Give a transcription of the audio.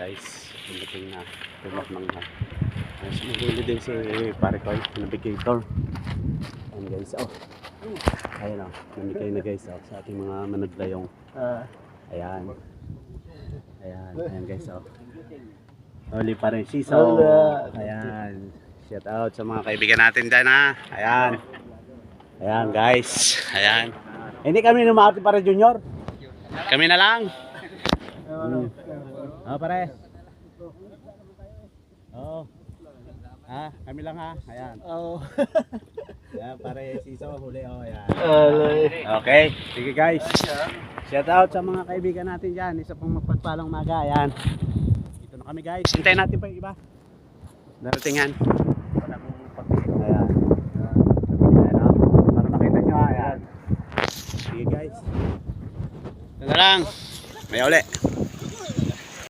guys. Dumating na. Tumak ng na. Sumuguli din si pare ko, navigator. Ayan guys, oh. Ayan oh, namigay na guys oh, sa ating mga managlayong. Ah, Ayan. Ayan, ayan guys oh. Huli pa rin si So. Wala. Ayan. Shout out sa mga kaibigan natin dyan ha. Ayan. Ayan guys. Ayan. Hindi kami numati para junior. Kami na lang. ano, Oh, pare. Oh. Ha, kami lang ha. Ayan. oh. Ayan, pare siso huli oh, ayan. Okay, sige guys. Shout out sa mga kaibigan natin diyan. Isa pang mapagpalang maga. Ayan. Dito na kami guys. Hintayin natin pa yung iba. Daratingan. Ayan. Ayan. Para makita nyo. Ayan. Sige guys. Ito na lang. May uli.